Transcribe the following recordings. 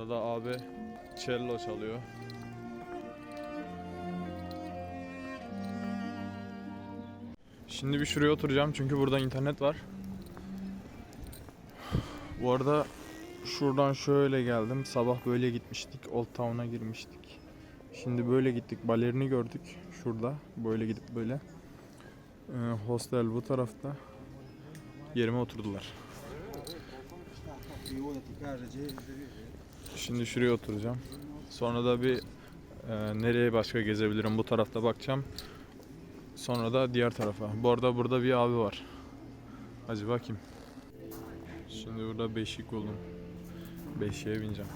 Burada da abi cello çalıyor. Şimdi bir şuraya oturacağım çünkü burada internet var. Bu arada şuradan şöyle geldim. Sabah böyle gitmiştik. Old Town'a girmiştik. Şimdi böyle gittik. Balerini gördük. Şurada. Böyle gidip böyle. Ee, hostel bu tarafta. Yerime oturdular. Şimdi şuraya oturacağım. Sonra da bir e, nereye başka gezebilirim bu tarafta bakacağım. Sonra da diğer tarafa. Bu arada burada bir abi var. Hadi bakayım. Şimdi burada beşik buldum. Beşiğe bineceğim.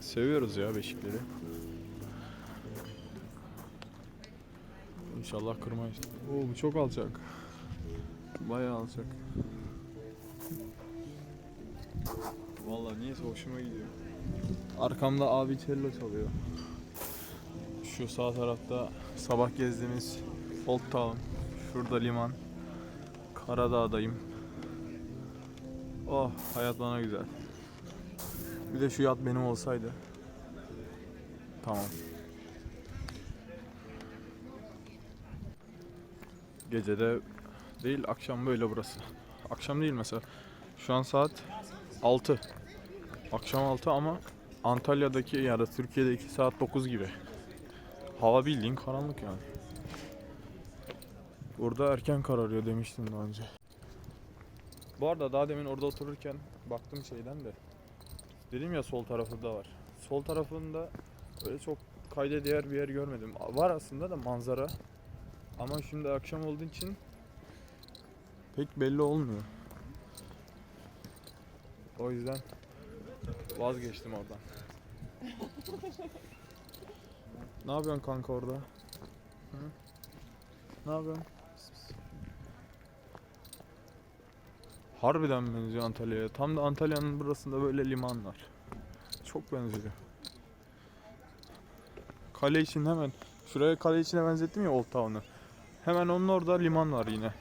Seviyoruz ya beşikleri. İnşallah kırmayız. Oo bu çok alçak. Bayağı alçak. Niyeyse hoşuma gidiyor. Arkamda abi cello çalıyor. Şu sağ tarafta sabah gezdiğimiz Old Town. Şurada liman. Karadağ'dayım. Oh hayat bana güzel. Bir de şu yat benim olsaydı. Tamam. Gecede değil akşam böyle burası. Akşam değil mesela. Şu an saat 6. Akşam 6 ama Antalya'daki ya da Türkiye'deki saat 9 gibi. Hava bildiğin karanlık yani. Burada erken kararıyor demiştim daha önce. Bu arada daha demin orada otururken baktım şeyden de. Dedim ya sol tarafı da var. Sol tarafında öyle çok kayda değer bir yer görmedim. Var aslında da manzara. Ama şimdi akşam olduğu için pek belli olmuyor. O yüzden vazgeçtim oradan. ne yapıyorsun kanka orada? Hı? Ne yapıyorsun? Harbiden benziyor Antalya'ya. Tam da Antalya'nın burasında böyle liman var. Çok benziyor. Kale için hemen şuraya kale içine benzettim ya Old Town'u. Hemen onun orada liman var yine.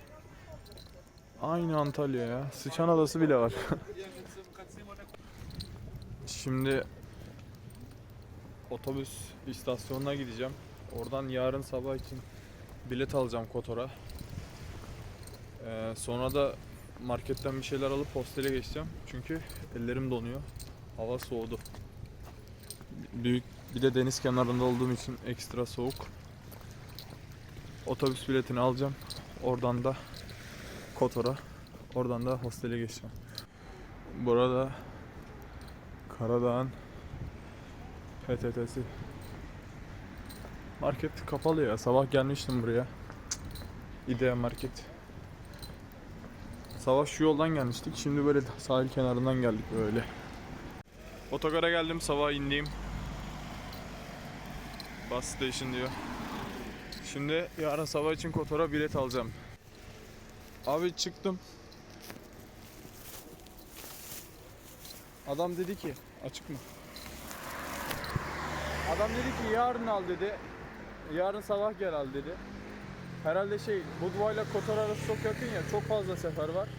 Aynı Antalya ya. Sıçan adası bile var. Şimdi otobüs istasyonuna gideceğim. Oradan yarın sabah için bilet alacağım Kotor'a. Ee, sonra da marketten bir şeyler alıp hostele geçeceğim. Çünkü ellerim donuyor. Hava soğudu. Büyük bir de deniz kenarında olduğum için ekstra soğuk. Otobüs biletini alacağım. Oradan da Kotor'a. Oradan da hostele geçeceğim. Burada Karadağ'ın PTT'si. Market kapalı ya. Sabah gelmiştim buraya. İdea Market. Sabah şu yoldan gelmiştik. Şimdi böyle sahil kenarından geldik böyle. Otogara geldim. Sabah indiğim. Bus station diyor. Şimdi yarın sabah için Kotor'a bilet alacağım. Abi çıktım. Adam dedi ki açık mı? Adam dedi ki yarın al dedi. Yarın sabah gel al dedi. Herhalde şey Budva ile Kotor arası çok yakın ya çok fazla sefer var.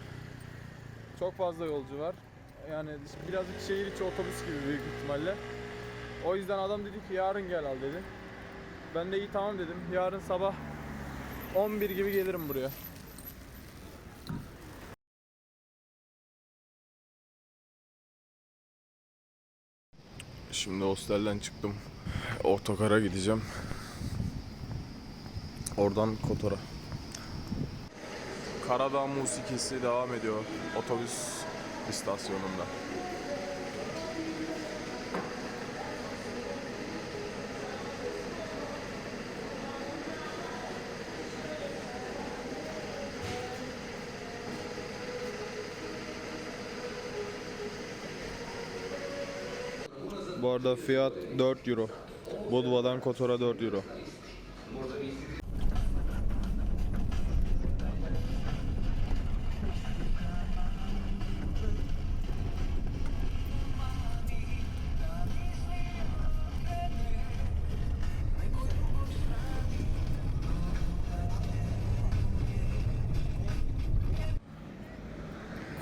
Çok fazla yolcu var. Yani birazcık şehir içi otobüs gibi büyük ihtimalle. O yüzden adam dedi ki yarın gel al dedi. Ben de iyi tamam dedim. Yarın sabah 11 gibi gelirim buraya. Şimdi hostelden çıktım. Otogara gideceğim. Oradan Kotor'a. Karadağ musikisi devam ediyor otobüs istasyonunda. Bu arada fiyat 4 euro. Budva'dan Kotor'a 4 euro.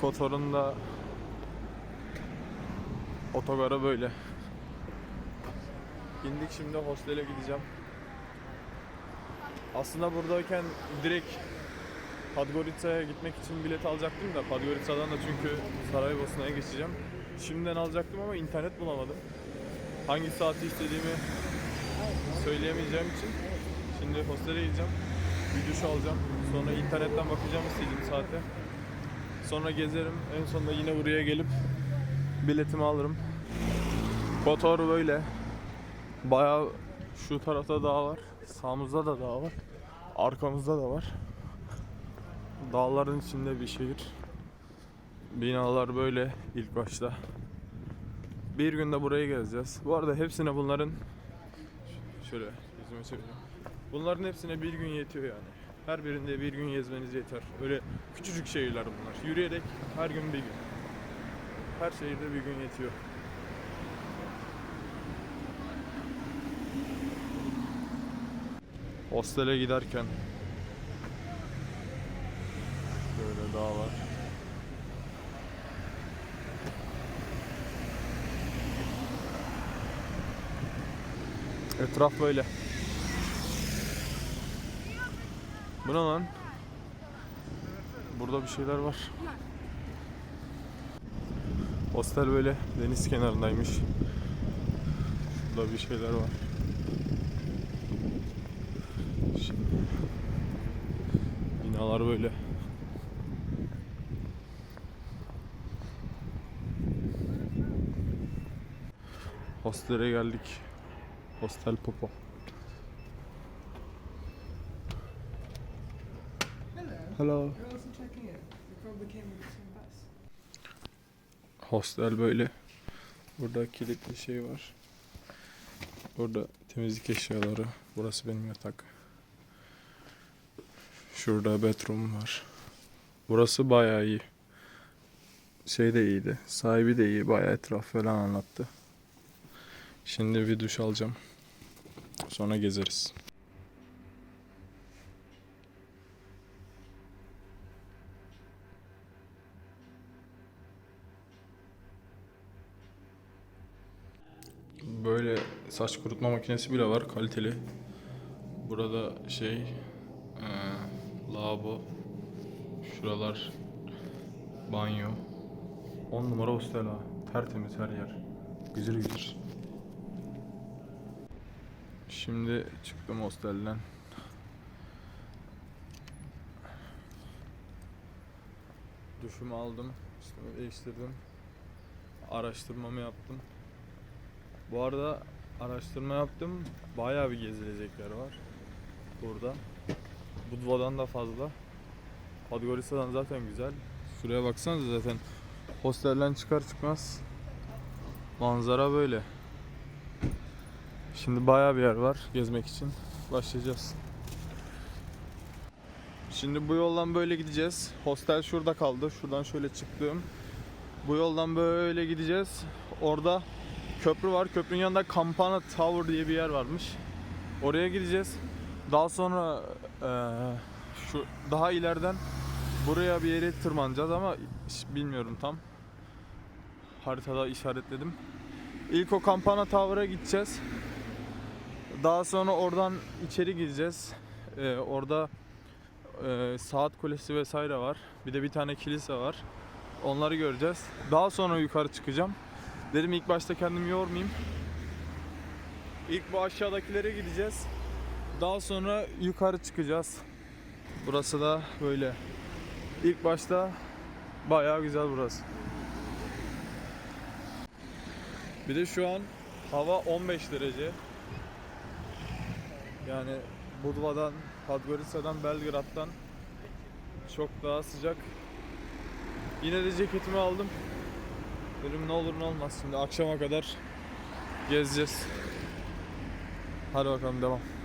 Kotor'un da Otogara böyle. İndik şimdi hostele gideceğim. Aslında buradayken direkt Podgorica'ya gitmek için bilet alacaktım da Podgorica'dan da çünkü Saraybosna'ya geçeceğim. Şimdiden alacaktım ama internet bulamadım. Hangi saati istediğimi söyleyemeyeceğim için şimdi hostele gideceğim. Bir duş alacağım. Sonra internetten bakacağım istediğim saate. Sonra gezerim. En sonunda yine buraya gelip biletimi alırım. Kotor böyle. Bayağı şu tarafta dağ var. Sağımızda da dağ var. Arkamızda da var. Dağların içinde bir şehir. Binalar böyle ilk başta. Bir günde burayı gezeceğiz. Bu arada hepsine bunların şöyle yüzüme çevireyim. Bunların hepsine bir gün yetiyor yani. Her birinde bir gün gezmeniz yeter. Öyle küçücük şehirler bunlar. Yürüyerek her gün bir gün. Her şehirde bir gün yetiyor. Hostele giderken böyle dağ var. Etraf böyle. Bu ne lan? Burada bir şeyler var. Hostel böyle deniz kenarındaymış. Burada bir şeyler var. Şimdi binalar böyle. Hostele geldik. Hostel Popo. Hello. Hostel böyle. Burada kilitli şey var. Burada temizlik eşyaları. Burası benim yatak. Şurada bedroom var. Burası bayağı iyi. Şey de iyiydi. Sahibi de iyi. Bayağı etraf falan anlattı. Şimdi bir duş alacağım. Sonra gezeriz. Böyle saç kurutma makinesi bile var kaliteli. Burada şey eee, lavabo. Şuralar banyo. 10 numara hostel ha. Tertemiz her yer. Güzel güzel. Şimdi çıktım hostelden. Duşumu aldım. Üstümü değiştirdim. Araştırmamı yaptım. Bu arada araştırma yaptım. Bayağı bir gezilecek yer var. Burada. Budva'dan da fazla. Podgorica'dan zaten güzel. Şuraya baksanıza zaten. Hostelden çıkar çıkmaz. Manzara böyle. Şimdi bayağı bir yer var gezmek için. Başlayacağız. Şimdi bu yoldan böyle gideceğiz. Hostel şurada kaldı. Şuradan şöyle çıktım. Bu yoldan böyle gideceğiz. Orada köprü var. Köprünün yanında Campana Tower diye bir yer varmış. Oraya gideceğiz. Daha sonra eee, şu daha ileriden buraya bir yere tırmanacağız ama bilmiyorum tam. Haritada işaretledim. İlk o Campana Tower'a gideceğiz. Daha sonra oradan içeri gireceğiz. Eee, orada eee, saat kulesi vesaire var. Bir de bir tane kilise var. Onları göreceğiz. Daha sonra yukarı çıkacağım. Dedim ilk başta kendimi yormayayım. İlk bu aşağıdakilere gideceğiz. Daha sonra yukarı çıkacağız. Burası da böyle. İlk başta bayağı güzel burası. Bir de şu an hava 15 derece. Yani Budva'dan, Podgorica'dan, Belgrad'dan çok daha sıcak. Yine de ceketimi aldım. Dedim ne olur ne olmaz şimdi akşama kadar gezeceğiz. Hadi bakalım devam.